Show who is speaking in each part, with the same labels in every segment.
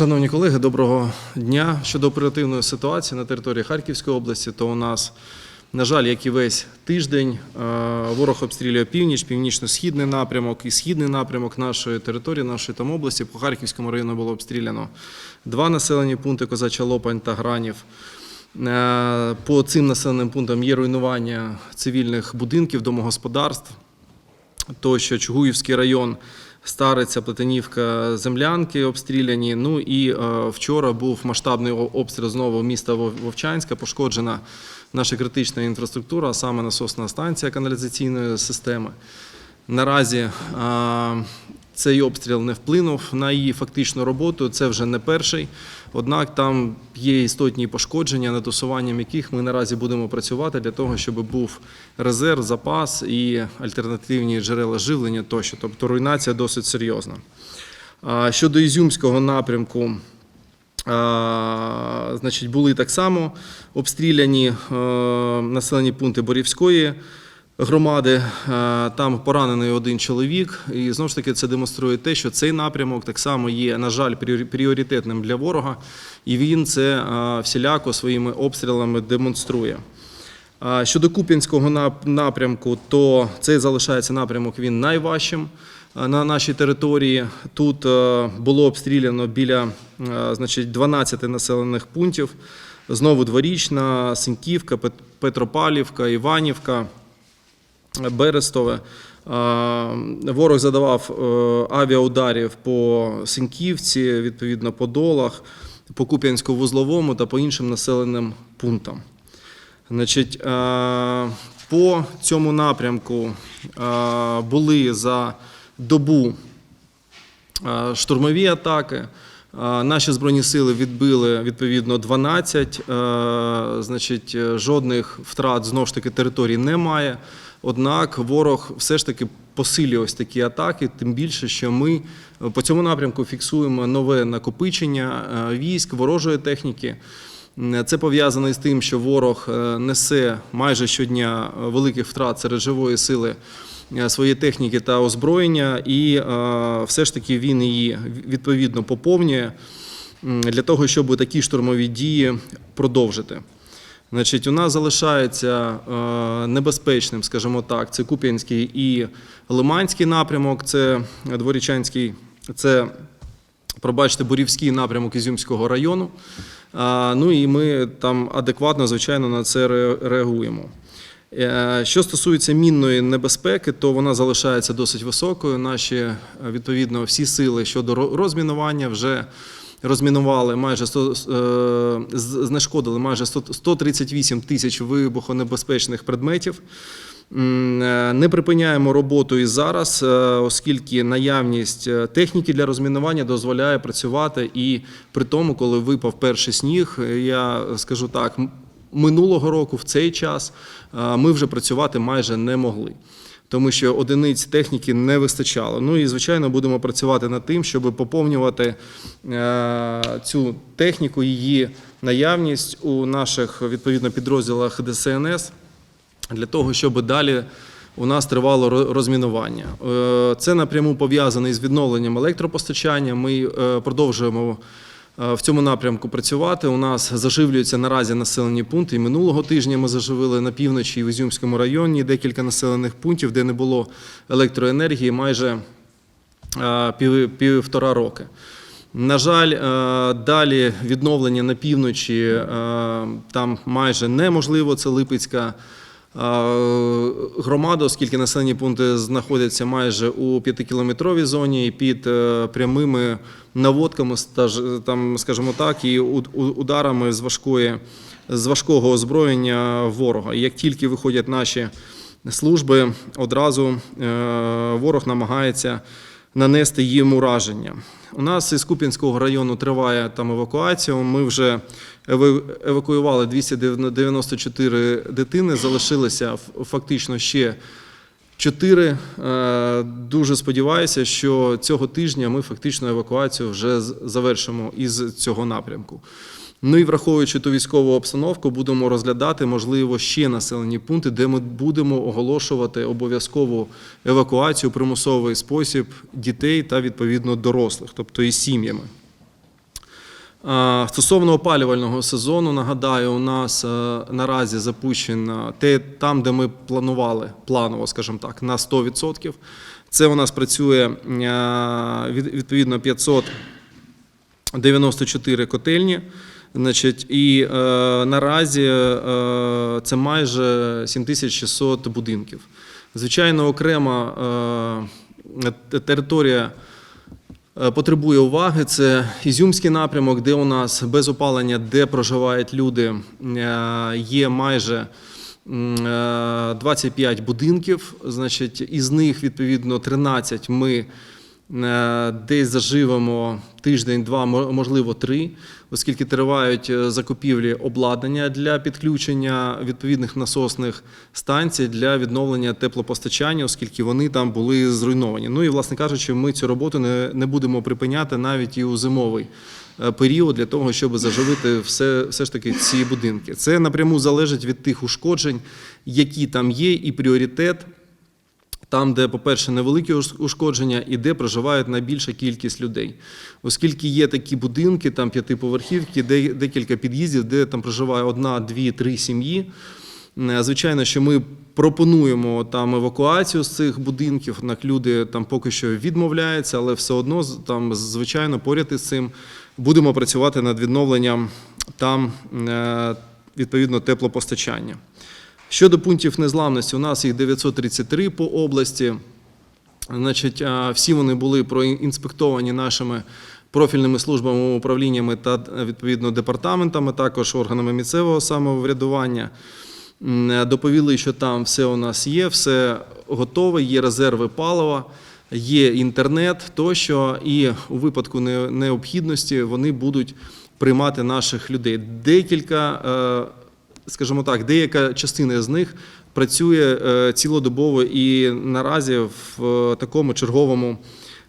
Speaker 1: Шановні колеги, доброго дня. Щодо оперативної ситуації на території Харківської області, то у нас, на жаль, як і весь тиждень, е, ворог обстрілює північ, північно-східний напрямок і східний напрямок нашої території, нашої там області. По Харківському району було обстріляно два населені пункти Козача Лопань та Гранів. Е, По цим населеним пунктам є руйнування цивільних будинків, домогосподарств тощо Чугуївський район, Стариця, Плетенівка, Землянки обстріляні. Ну і е, вчора був масштабний обстріл знову міста Вовчанська. Пошкоджена наша критична інфраструктура, а саме насосна станція каналізаційної системи. Наразі е, цей обстріл не вплинув на її фактичну роботу. Це вже не перший. Однак там є істотні пошкодження, над усуванням яких ми наразі будемо працювати для того, щоб був резерв, запас і альтернативні джерела живлення тощо. Тобто руйнація досить серйозна. Щодо Ізюмського напрямку, Значить, були так само обстріляні населені пункти Борівської громади. Е, Там поранений один чоловік. І знову ж таки це демонструє те, що цей напрямок так само є, на жаль, пріоритетним для ворога, і він це е, всіляко своїми обстрілами демонструє. Щодо Куп'янського напрямку, то цей залишається напрямок він найважчим е, на нашій території. Тут було обстріляно біля значить, 12 населених пунктів. Знову дворічна, Синьківка, Пет- Петропавлівка, Іванівка. Берестове. Ворог задавав е, авіаударів по Синьківці, відповідно по долах, по Куп'янську-Вузловому та по іншим населеним пунктам. Значить, е, по цьому напрямку е, були за добу штурмові атаки. Наші збройні сили відбили відповідно 12. е, Значить, жодних втрат знову ж таки території немає. Однак ворог все ж таки посилює ось такі атаки, тим більше, що ми е, по цьому напрямку фіксуємо нове накопичення е, військ, ворожої техніки. Це пов'язано із тим, що ворог е, несе майже щодня великих втрат серед живої сили своєї техніки та озброєння, і все ж таки він її відповідно поповнює для того, щоб такі штурмові дії продовжити. Значить, у нас залишається е, небезпечним, скажімо так, це Куп'янський і Лиманський напрямок, це Дворічанський, це пробачте, Борівський напрямок Ізюмського району. А, Ну і ми там адекватно, звичайно, на це реагуємо. Е, Що стосується мінної небезпеки, то вона залишається досить високою. Наші е, відповідно всі сили щодо розмінування вже розмінували майже 100, е, знешкодили майже 100 138 тисяч вибухонебезпечних предметів. Е, Не припиняємо роботу і зараз, е, оскільки наявність техніки для розмінування дозволяє працювати і при тому, коли випав перший сніг, я скажу так, минулого року в цей час ми вже працювати майже не могли. Тому що одиниць техніки не вистачало. Ну і звичайно будемо працювати над тим, щоб поповнювати е, цю техніку, її наявність у наших відповідно підрозділах ДСНС для того, щоб далі у нас тривало розмінування. Е, Це напряму пов'язане з відновленням електропостачання. Ми е, продовжуємо в цьому напрямку працювати. У нас заживлюються наразі населені пункти. І минулого тижня ми заживили на півночі в Ізюмському районі декілька населених пунктів, де не було електроенергії майже е, пів, півтора роки. На жаль, е, далі відновлення на півночі е, там майже неможливо. Це Липецька е, громада, оскільки населені пункти знаходяться майже у п'ятикілометровій зоні і під е, прямими наводками, там, скажімо так, і ударами з важкої з важкого озброєння ворога. І як тільки виходять наші служби, одразу е, ворог намагається нанести їм ураження. У нас із Куп'янського району триває там евакуація. Ми вже ева- евакуювали 294 дитини, залишилося ф- фактично ще чотири. Е, Дуже сподіваюся, що цього тижня ми фактично евакуацію вже завершимо із цього напрямку. Ну і враховуючи ту військову обстановку, будемо розглядати, можливо, ще населені пункти, де ми будемо оголошувати обов'язкову евакуацію, примусовий спосіб дітей та відповідно дорослих, тобто із сім'ями. Стосовно опалювального сезону, нагадаю, у нас е, наразі запущено те, там, де ми планували, планово, скажімо так, на 100%. Це у нас працює е, відповідно 594 котельні. Значить, і е, наразі е, це майже 7600 будинків. Звичайно, окрема е, територія е, потребує уваги. Це Ізюмський напрямок, де у нас без опалення, де проживають люди, е, є майже м, е, 25 будинків. Значить, із них відповідно 13 ми десь заживемо тиждень-два, мо- можливо, три, оскільки тривають е, закупівлі обладнання для підключення відповідних насосних станцій для відновлення теплопостачання, оскільки вони там були зруйновані. Ну і, власне кажучи, ми цю роботу не, не будемо припиняти навіть і у зимовий е, період для того, щоб заживити все, все ж таки ці будинки. Це напряму залежить від тих ушкоджень, які там є, і пріоритет там, де, по-перше, невеликі ушкодження і де проживає найбільша кількість людей. Оскільки є такі будинки, там п'ятиповерхівки, де декілька під'їздів, де там проживає одна, дві, три сім'ї. Е, Звичайно, що ми пропонуємо там евакуацію з цих будинків. Однак люди там поки що відмовляються, але все одно там, звичайно, поряд із цим будемо працювати над відновленням там е, відповідно теплопостачання. Щодо пунктів незламності, у нас їх 933 по області. Значить, всі вони були проінспектовані нашими профільними службами, управліннями та відповідно департаментами, також органами місцевого самоврядування. Доповіли, що там все у нас є, все готове, є резерви палива, є інтернет тощо, і у випадку необхідності вони будуть приймати наших людей. Декілька е, скажімо так, деяка частина з них працює е, цілодобово і наразі в е, такому черговому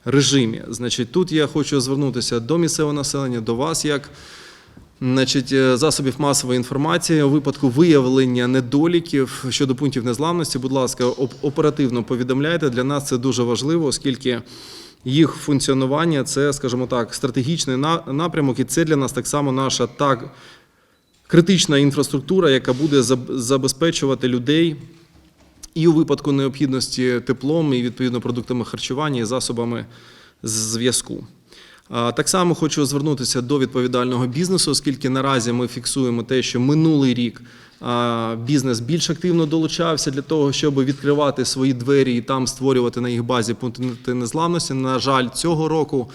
Speaker 1: режимі. Значить, тут я хочу звернутися до місцевого населення, до вас, як значить, е, засобів масової інформації у випадку виявлення недоліків щодо пунктів незламності. Будь ласка, оперативно повідомляйте. Для нас це дуже важливо, оскільки. Їх функціонування це, скажімо так, стратегічний напрямок, і це для нас так само наша так критична інфраструктура, яка буде заб- забезпечувати людей і у випадку необхідності теплом, і відповідно продуктами харчування і засобами зв'язку. Так само хочу звернутися до відповідального бізнесу, оскільки наразі ми фіксуємо те, що минулий рік бізнес більш активно долучався для того, щоб відкривати свої двері і там створювати на їх базі пункти незламності. На жаль, цього року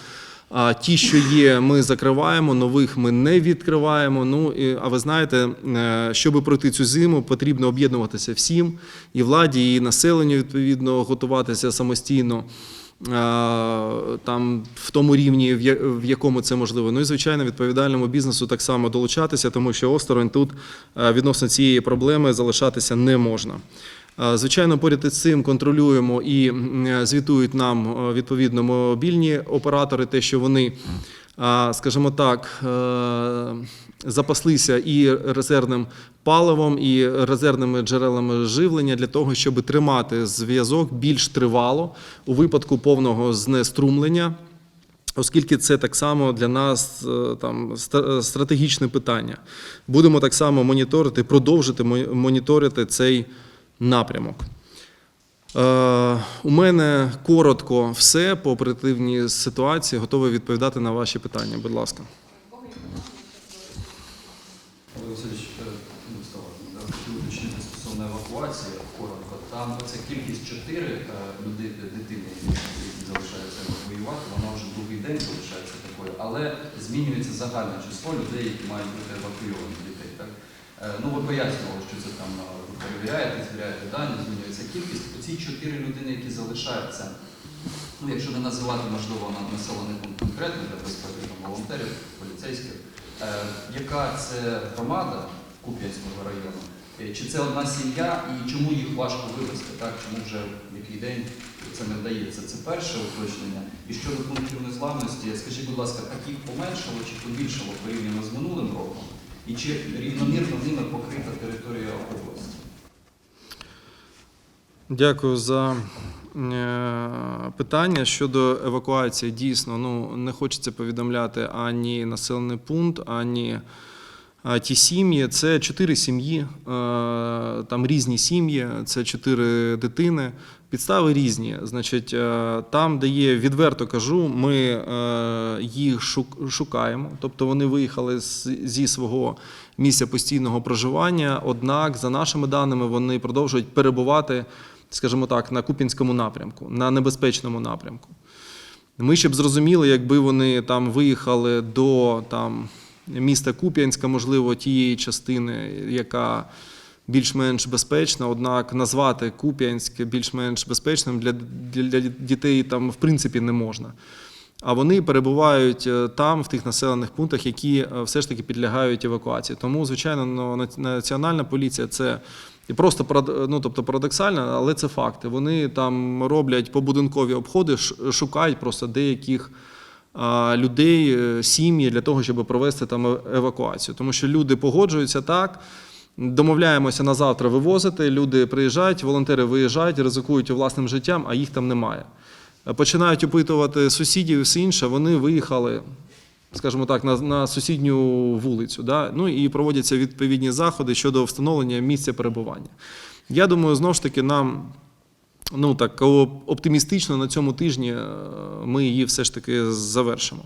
Speaker 1: а ті, що є, ми закриваємо, нових ми не відкриваємо. Ну і, а ви знаєте, е, щоб пройти цю зиму, потрібно об'єднуватися всім і владі, і населенню відповідно готуватися самостійно. е, Там в тому рівні, в якому це можливо. Ну і звичайно, відповідальному бізнесу так само долучатися, тому що осторонь тут е, відносно цієї проблеми залишатися не можна. Звичайно, поряд із цим контролюємо і е, звітують нам е, відповідно мобільні оператори, те, що вони, скажімо так, е, запаслися і резервним паливом, і резервними джерелами живлення для того, щоб тримати зв'язок більш тривало у випадку повного знеструмлення. Оскільки це так само для нас там стратегічне питання, будемо так само моніторити, продовжити моніторити цей напрямок. Е, У мене коротко все по оперативній ситуації. Готовий відповідати на ваші питання. Будь ласка.
Speaker 2: Е, уточнити стосовно евакуації коротко. Там ця кількість 4 людей, дитини, які залишаються воювати, вона вже другий день залишається такою, але змінюється загальне число людей, які мають бути евакуйовані дітей. Е, Ну, ви пояснювали, що це там е, перевіряєте, звіряєте дані, змінюється кількість. Оці 4 людини, які залишаються, ну, якщо не називати, можливо, на населений пункт конкретно для безпеки волонтерів, поліцейських, е, яка це громада Куп'янського району, чи це одна сім'я і чому їх важко вивезти, так? чому вже в який день це не вдається? Це перше уточнення. І щодо пунктів незламності, скажіть, будь ласка, таких поменшало чи побільшало порівняно з минулим роком? І чи рівномірно ними покрита територія області?
Speaker 1: Дякую за е, питання щодо евакуації. Дійсно, ну не хочеться повідомляти ані населений пункт, ані ті сім'ї. Це чотири сім'ї, е, там різні сім'ї, це чотири дитини. Підстави різні. Значить, е, там, де є відверто кажу, ми е, їх шукаємо. Тобто вони виїхали зі свого місця постійного проживання. Однак, за нашими даними, вони продовжують перебувати, скажімо так, на Купінському напрямку, на небезпечному напрямку. Ми ще б зрозуміли, якби вони там виїхали до там, міста Куп'янська, можливо, тієї частини, яка більш-менш безпечна, однак назвати Куп'янськ більш-менш безпечним для, для дітей там в принципі не можна. А вони перебувають е, там, в тих населених пунктах, які е, все ж таки підлягають евакуації. Тому, звичайно, національна поліція це і просто ну, тобто парадоксально, але це факти. Вони там роблять побудинкові обходи, шукають просто деяких людей, е, сім'ї для того, щоб провести там е- евакуацію. Тому що люди погоджуються так. Домовляємося на завтра вивозити. Люди приїжджають, волонтери виїжджають, ризикують власним життям, а їх там немає. Е, Починають опитувати сусідів і все інше. Вони виїхали, скажімо так, на, на сусідню вулицю. Да? Ну і проводяться відповідні заходи щодо встановлення місця перебування. Я думаю, знову ж таки, нам ну так оптимістично на цьому тижні е, ми її все ж таки завершимо.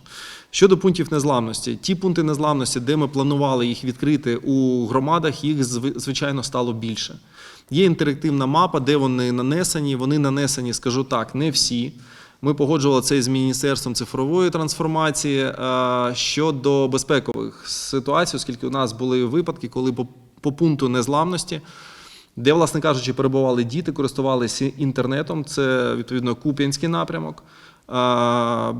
Speaker 1: Щодо пунктів незламності, ті пункти незламності, де ми планували їх відкрити у громадах, їх звичайно стало більше. Є інтерактивна мапа, де вони нанесені. Вони нанесені, скажу так, не всі. Ми погоджували це з Міністерством цифрової трансформації е, щодо безпекових ситуацій, оскільки у нас були випадки, коли по, по пункту незламності де, власне кажучи, перебували діти, користувалися інтернетом. Це відповідно Куп'янський напрямок.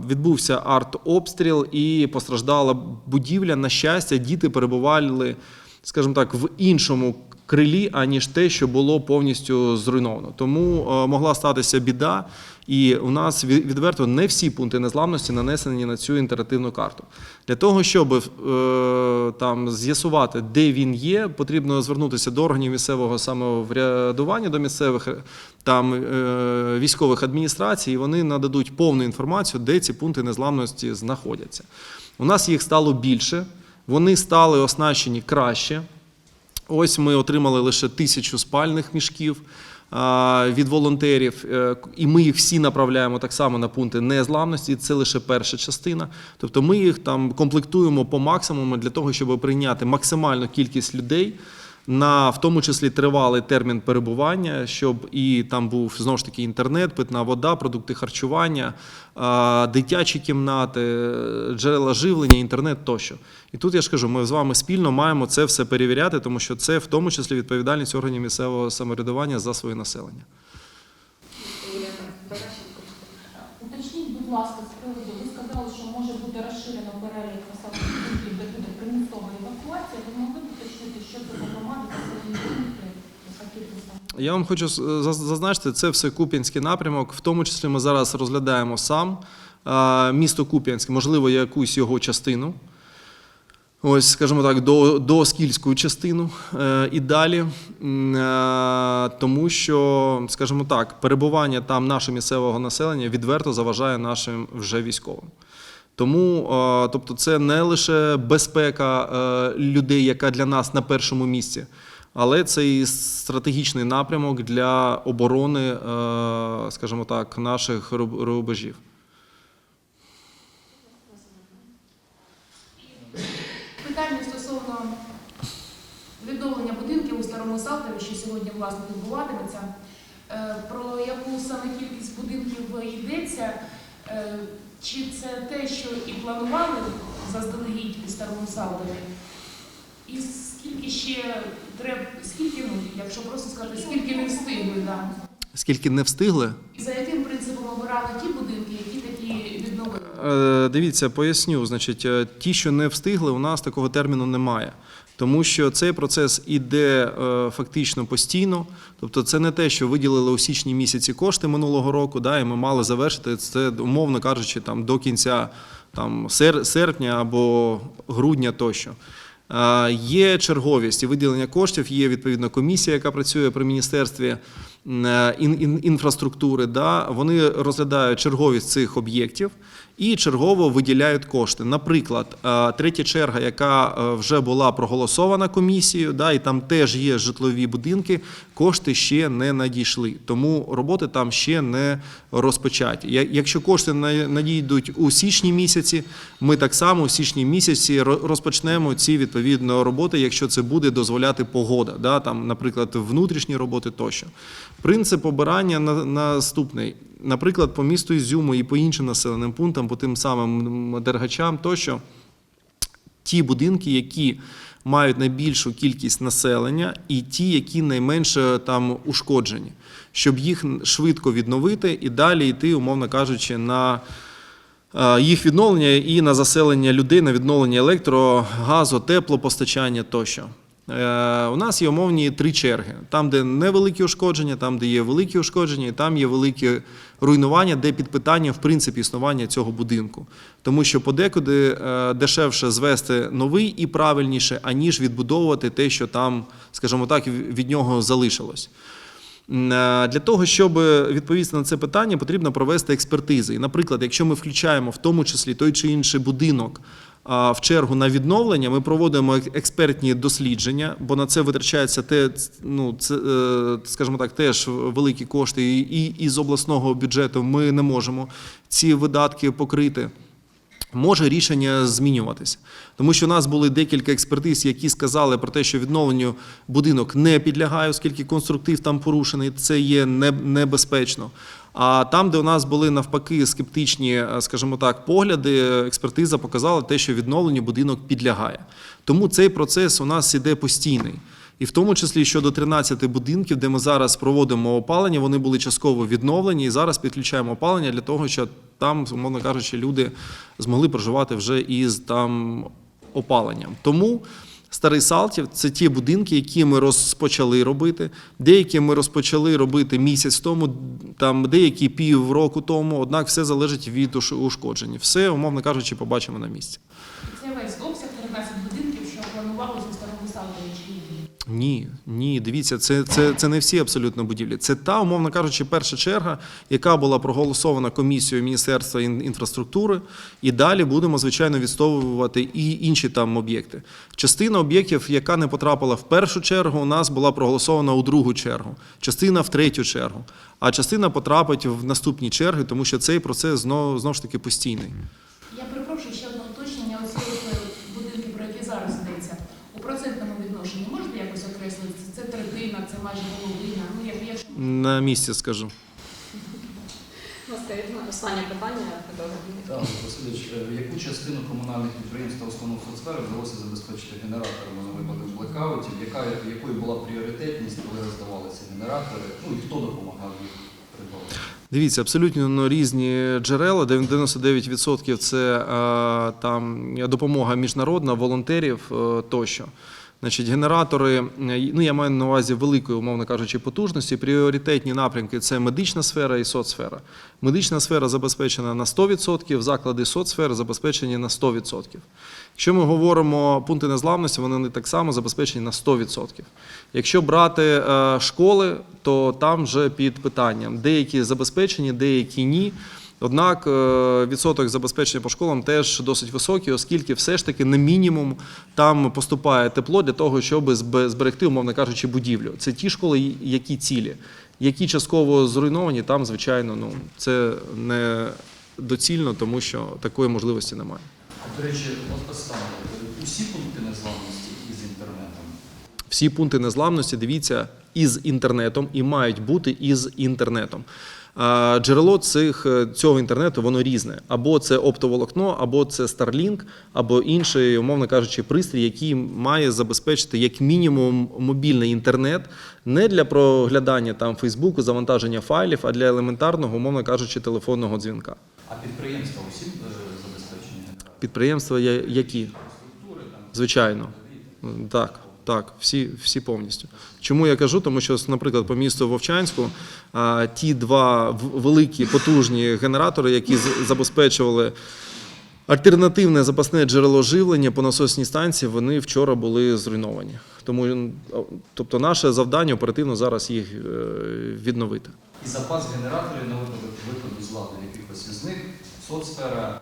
Speaker 1: Відбувся артобстріл і постраждала будівля. На щастя, діти перебували, скажімо так, в іншому крилі, аніж те, що було повністю зруйновано. Тому е, могла статися біда, і у нас відверто не всі пункти незламності нанесені на цю інтерактивну карту. Для того, щоб е, там з'ясувати, де він є, потрібно звернутися до органів місцевого самоврядування, до місцевих е, там військових адміністрацій, і вони нададуть повну інформацію, де ці пункти незламності знаходяться. У нас їх стало більше, вони стали оснащені краще. Ось ми отримали лише тисячу спальних мішків від волонтерів, е, і ми їх всі направляємо так само на пункти незламності. Це лише перша частина. Тобто ми їх там комплектуємо по максимуму для того, щоб прийняти максимальну кількість людей. На в тому числі тривалий термін перебування, щоб і там був знову ж таки інтернет, питна вода, продукти харчування, дитячі кімнати, джерела живлення, інтернет тощо. І тут я ж кажу, ми з вами спільно маємо це все перевіряти, тому що це в тому числі відповідальність органів місцевого самоврядування за своє населення.
Speaker 3: Уточніть, будь ласка, з приводу, ви сказали, що може бути розширено перелік населених пунктів, де буде примусова евакуація. Ви могли б уточнити, що це за громади, населені пункти, яка кількість там?
Speaker 1: Я вам хочу зазначити, це все Куп'янський напрямок. В тому числі ми зараз розглядаємо сам місто Куп'янськ, можливо, якусь його частину. Ось, скажімо так, до, до Скільську частину е, і далі. Е, тому що, скажімо так, перебування там нашого місцевого населення відверто заважає нашим вже військовим. Тому, е, тобто, це не лише безпека е, людей, яка для нас на першому місці, але це і стратегічний напрямок для оборони, е, скажімо так, наших рубежів.
Speaker 4: Питання стосовно відновлення будинків у старому Салтові, що сьогодні власне відбуватиметься. Е, Про яку саме кількість будинків йдеться? Е, Чи це те, що і планували заздалегідь у старому Салтові? І скільки ще треба, скільки, ну, якщо просто сказати, скільки не встигли, да?
Speaker 1: Скільки не встигли,
Speaker 4: І за яким принципом обирали ті будинки, які такі відновили?
Speaker 1: Е, Дивіться, поясню. Значить, е, ті, що не встигли, у нас такого терміну немає. Тому що цей процес іде е, фактично постійно. Тобто, це не те, що виділили у січні місяці кошти минулого року, да, і ми мали завершити це, умовно кажучи, там до кінця там, сер- серпня або грудня тощо. Є черговість і виділення коштів, є відповідна комісія, яка працює при міністерстві. ін- ін- інфраструктури, да, вони розглядають черговість цих об'єктів і чергово виділяють кошти. Наприклад, е, третя черга, яка е, вже була проголосована комісією, да, і там теж є житлові будинки, кошти ще не надійшли. Тому роботи там ще не розпочаті. Якщо кошти на- надійдуть у січні місяці, ми так само у січні місяці ро- розпочнемо ці відповідно роботи, якщо це буде дозволяти погода, да, там, наприклад, внутрішні роботи тощо. Принцип обирання на- наступний. Наприклад, по місту Ізюму і по іншим населеним пунктам, по тим самим дергачам тощо, ті будинки, які мають найбільшу кількість населення, і ті, які найменше там ушкоджені, щоб їх швидко відновити і далі йти, умовно кажучи, на е, їх відновлення і на заселення людей, на відновлення електро, газу, теплопостачання тощо. Е, У нас є умовні три черги: там, де невеликі ушкодження, там, де є великі ушкодження, і там є великі руйнування, де під питанням в принципі існування цього будинку. Тому що подекуди е, дешевше звести новий і правильніше, аніж відбудовувати те, що там, скажімо так, від нього залишилось. Е, Для того, щоб відповісти на це питання, потрібно провести експертизи. І, наприклад, якщо ми включаємо в тому числі той чи інший будинок в чергу на відновлення, ми проводимо експертні дослідження, бо на це витрачається те, ну, це, скажімо так, теж великі кошти, і, із обласного бюджету ми не можемо ці видатки покрити може рішення змінюватися. Тому що у нас були декілька експертиз, які сказали про те, що відновленню будинок не підлягає, оскільки конструктив там порушений, це є не- небезпечно. А там, де у нас були навпаки скептичні, е, скажімо так, погляди, експертиза показала те, що відновленню будинок підлягає. Тому цей процес у нас іде постійний. І в тому числі щодо 13 будинків, де ми зараз проводимо опалення, вони були частково відновлені, і зараз підключаємо опалення для того, щоб там, умовно кажучи, люди змогли проживати вже із там опаленням. Тому Старий Салтів це ті будинки, які ми розпочали робити. Деякі ми розпочали робити місяць тому, там деякі півроку тому. Однак все залежить від ушкоджень. Все, умовно кажучи, побачимо на місці.
Speaker 4: Це весь обсяг 13 будинків, що планувалося у старому Салтові чи ні?
Speaker 1: Ні, ні, дивіться, це, це, це не всі абсолютно будівлі. Це та, умовно кажучи, перша черга, яка була проголосована комісією Міністерства інфраструктури. І далі будемо, звичайно, відстовувати і інші там об'єкти. Частина об'єктів, яка не потрапила в першу чергу, у нас була проголосована у другу чергу, частина в третю чергу, а частина потрапить в наступні черги, тому що цей процес знову, знову ж таки постійний.
Speaker 4: Я перепрошую ще одне уточнення. Оці от, е, будинки, про які зараз йдеться, у процентному відношенні можете якось окреслити? Це третина, це майже половина. Ну, як якщо
Speaker 1: На місці скажу.
Speaker 5: Ну, ну, останнє питання,
Speaker 2: Так, Васильович, е, яку частину комунальних підприємств та установ соцсфери вдалося забезпечити генераторами на випадок блекаутів? Яка, якою була пріоритетність, коли роздавалися генератори? Ну і хто допомагав їх придбати?
Speaker 1: Дивіться, абсолютно ну, різні джерела. 99% це там допомога міжнародна, волонтерів е, тощо. Значить, генератори, е, ну я маю на увазі великої, умовно кажучи, потужності. Пріоритетні напрямки це медична сфера і соцсфера. Медична сфера забезпечена на 100%, заклади соцсфери забезпечені на 100%. Якщо ми говоримо пункти незламності, вони так само забезпечені на 100%. Якщо брати е, школи, то там вже під питанням. Деякі забезпечені, деякі ні. Однак е, відсоток забезпечення по школам теж досить високий, оскільки все ж таки на мінімум там поступає тепло для того, щоб зберегти, умовно кажучи, будівлю. Це ті школи, які цілі, які частково зруйновані, там, звичайно, ну це не доцільно, тому що такої можливості немає.
Speaker 2: До речі, от останнє. Усі пункти незламності із інтернетом.
Speaker 1: Всі пункти незламності дивіться із інтернетом і мають бути із інтернетом. Джерело цих, е, цього інтернету воно різне. Або це оптоволокно, або це Starlink, або інший, умовно кажучи, пристрій, який має забезпечити як мінімум мобільний інтернет не для проглядання там Фейсбуку, завантаження файлів, а для елементарного, умовно кажучи, телефонного дзвінка.
Speaker 2: А підприємства усім е, забезпечені?
Speaker 1: Підприємства які? Звичайно. Так, так, всі, всі повністю. Чому я кажу? Тому що, наприклад, по місту Вовчанську а, ті два великі потужні генератори, які забезпечували Альтернативне запасне джерело живлення по насосній станції вони вчора були зруйновані. Тому тобто наше завдання оперативно зараз їх е, відновити.
Speaker 2: І запас генераторів на випадок виходу з ладу якихось із них, соцсфера.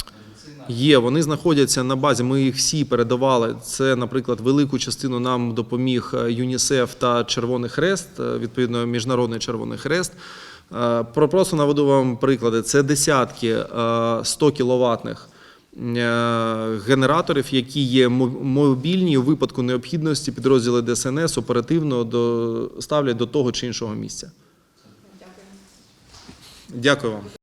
Speaker 1: Є, вони знаходяться на базі. Ми їх всі передавали. Це, наприклад, велику частину нам допоміг е, ЮНІСЕФ та Червоний Хрест, е, відповідно, Міжнародний Червоний Хрест. Е, Про просто наведу вам приклади. Це десятки е, 100 кіловатних генераторів, які є мобільні у випадку необхідності підрозділи ДСНС оперативно до, ставлять до того чи іншого місця. Дякую вам.